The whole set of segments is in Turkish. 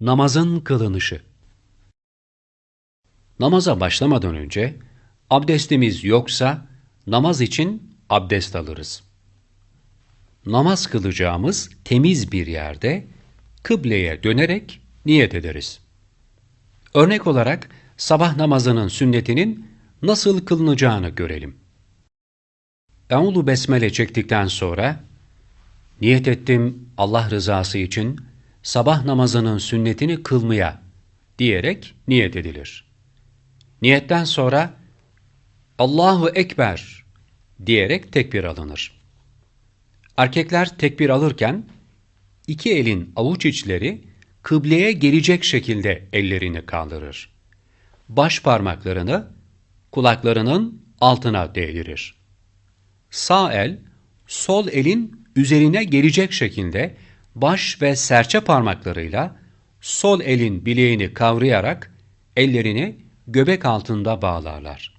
Namazın kılınışı Namaza başlamadan önce abdestimiz yoksa namaz için abdest alırız. Namaz kılacağımız temiz bir yerde kıbleye dönerek niyet ederiz. Örnek olarak sabah namazının sünnetinin nasıl kılınacağını görelim. Eûzu besmele çektikten sonra niyet ettim Allah rızası için sabah namazının sünnetini kılmaya diyerek niyet edilir. Niyetten sonra Allahu Ekber diyerek tekbir alınır. Erkekler tekbir alırken iki elin avuç içleri kıbleye gelecek şekilde ellerini kaldırır. Baş parmaklarını kulaklarının altına değdirir. Sağ el, sol elin üzerine gelecek şekilde baş ve serçe parmaklarıyla sol elin bileğini kavrayarak ellerini göbek altında bağlarlar.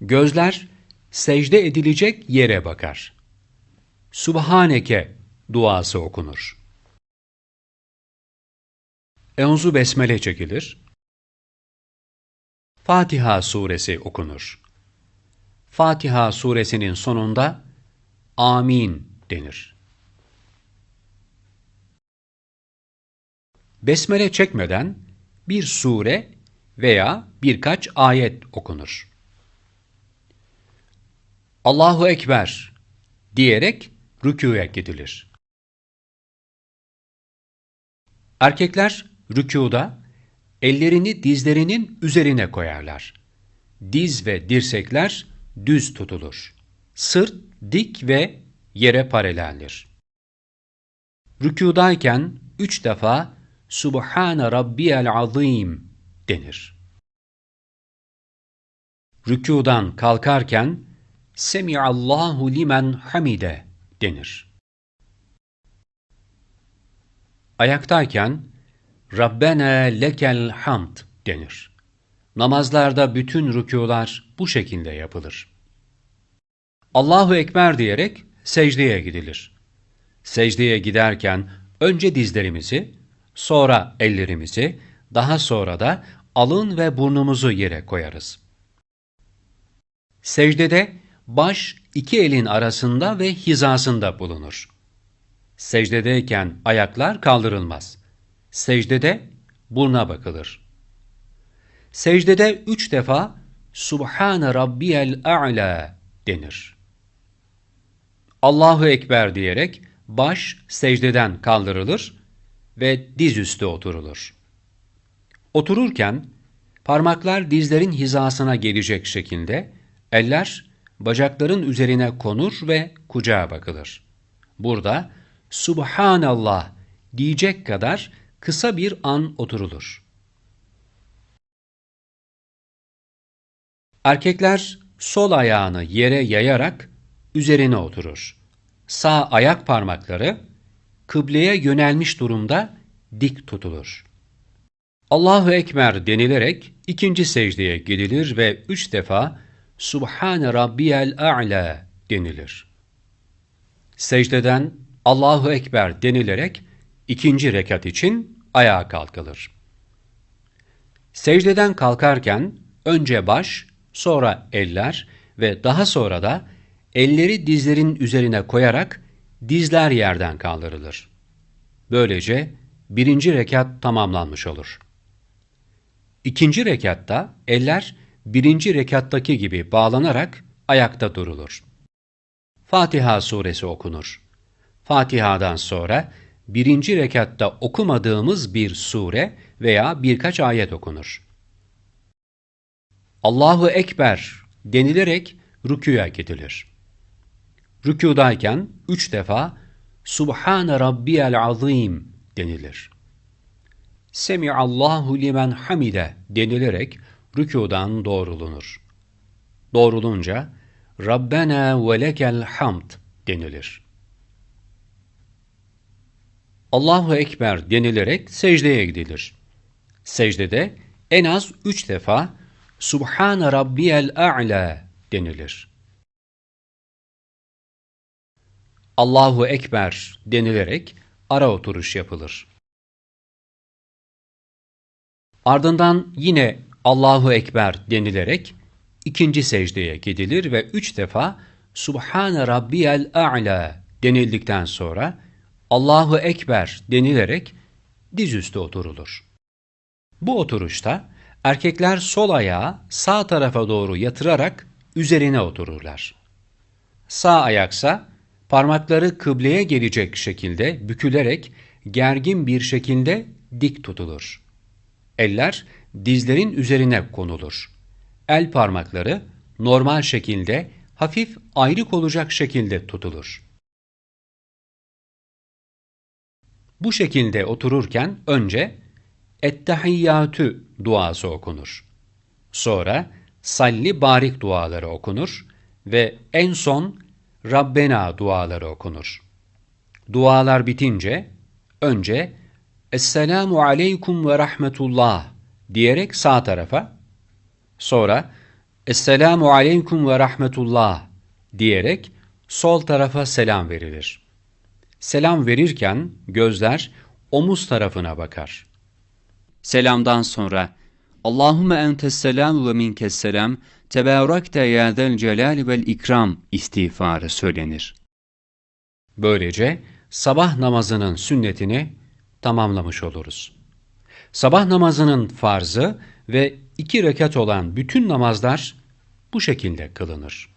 Gözler secde edilecek yere bakar. Subhaneke duası okunur. Euzu besmele çekilir. Fatiha suresi okunur. Fatiha suresinin sonunda amin denir. Besmele çekmeden bir sure veya birkaç ayet okunur. Allahu Ekber diyerek rükûya gidilir. Erkekler rükûda ellerini dizlerinin üzerine koyarlar. Diz ve dirsekler düz tutulur. Sırt dik ve yere paraleldir. Rükûdayken üç defa Subhane Rabbiyel Azim denir. Rükûdan kalkarken Semiallahu limen hamide denir. Ayaktayken Rabbena lekel hamd denir. Namazlarda bütün rükûlar bu şekilde yapılır. Allahu Ekber diyerek secdeye gidilir. Secdeye giderken önce dizlerimizi, sonra ellerimizi, daha sonra da alın ve burnumuzu yere koyarız. Secdede baş iki elin arasında ve hizasında bulunur. Secdedeyken ayaklar kaldırılmaz. Secdede burna bakılır. Secdede üç defa Subhane Rabbiyel A'la denir. Allahu Ekber diyerek baş secdeden kaldırılır ve dizüstü oturulur. Otururken parmaklar dizlerin hizasına gelecek şekilde eller bacakların üzerine konur ve kucağa bakılır. Burada Subhanallah diyecek kadar kısa bir an oturulur. Erkekler sol ayağını yere yayarak üzerine oturur. Sağ ayak parmakları kıbleye yönelmiş durumda dik tutulur. Allahu Ekber denilerek ikinci secdeye gidilir ve üç defa Subhane Rabbiyel A'la denilir. Secdeden Allahu Ekber denilerek ikinci rekat için ayağa kalkılır. Secdeden kalkarken önce baş, sonra eller ve daha sonra da elleri dizlerin üzerine koyarak dizler yerden kaldırılır. Böylece birinci rekat tamamlanmış olur. İkinci rekatta eller birinci rekattaki gibi bağlanarak ayakta durulur. Fatiha suresi okunur. Fatiha'dan sonra birinci rekatta okumadığımız bir sure veya birkaç ayet okunur. Allahu Ekber denilerek rüküye gidilir. Rükûdayken üç defa Subhane Rabbiyel Azim denilir. Semiallahu limen hamide denilerek rükudan doğrulunur. Doğrulunca Rabbena ve lekel hamd denilir. Allahu Ekber denilerek secdeye gidilir. Secdede en az üç defa Subhane Rabbiyel A'la denilir. Allahu Ekber denilerek ara oturuş yapılır. Ardından yine Allahu Ekber denilerek ikinci secdeye gidilir ve üç defa Subhane Rabbiyel A'la denildikten sonra Allahu Ekber denilerek dizüstü oturulur. Bu oturuşta erkekler sol ayağı sağ tarafa doğru yatırarak üzerine otururlar. Sağ ayaksa parmakları kıbleye gelecek şekilde bükülerek gergin bir şekilde dik tutulur. Eller dizlerin üzerine konulur. El parmakları normal şekilde hafif ayrık olacak şekilde tutulur. Bu şekilde otururken önce Ettehiyyatü duası okunur. Sonra Salli Barik duaları okunur ve en son Rabbena duaları okunur. Dualar bitince önce Esselamu aleykum ve rahmetullah diyerek sağ tarafa, sonra Esselamu aleykum ve rahmetullah diyerek sol tarafa selam verilir. Selam verirken gözler omuz tarafına bakar. Selamdan sonra Allahümme entes selam ve minkes selam tebarekte ya zel celal vel ikram istiğfarı söylenir. Böylece sabah namazının sünnetini tamamlamış oluruz. Sabah namazının farzı ve iki rekat olan bütün namazlar bu şekilde kılınır.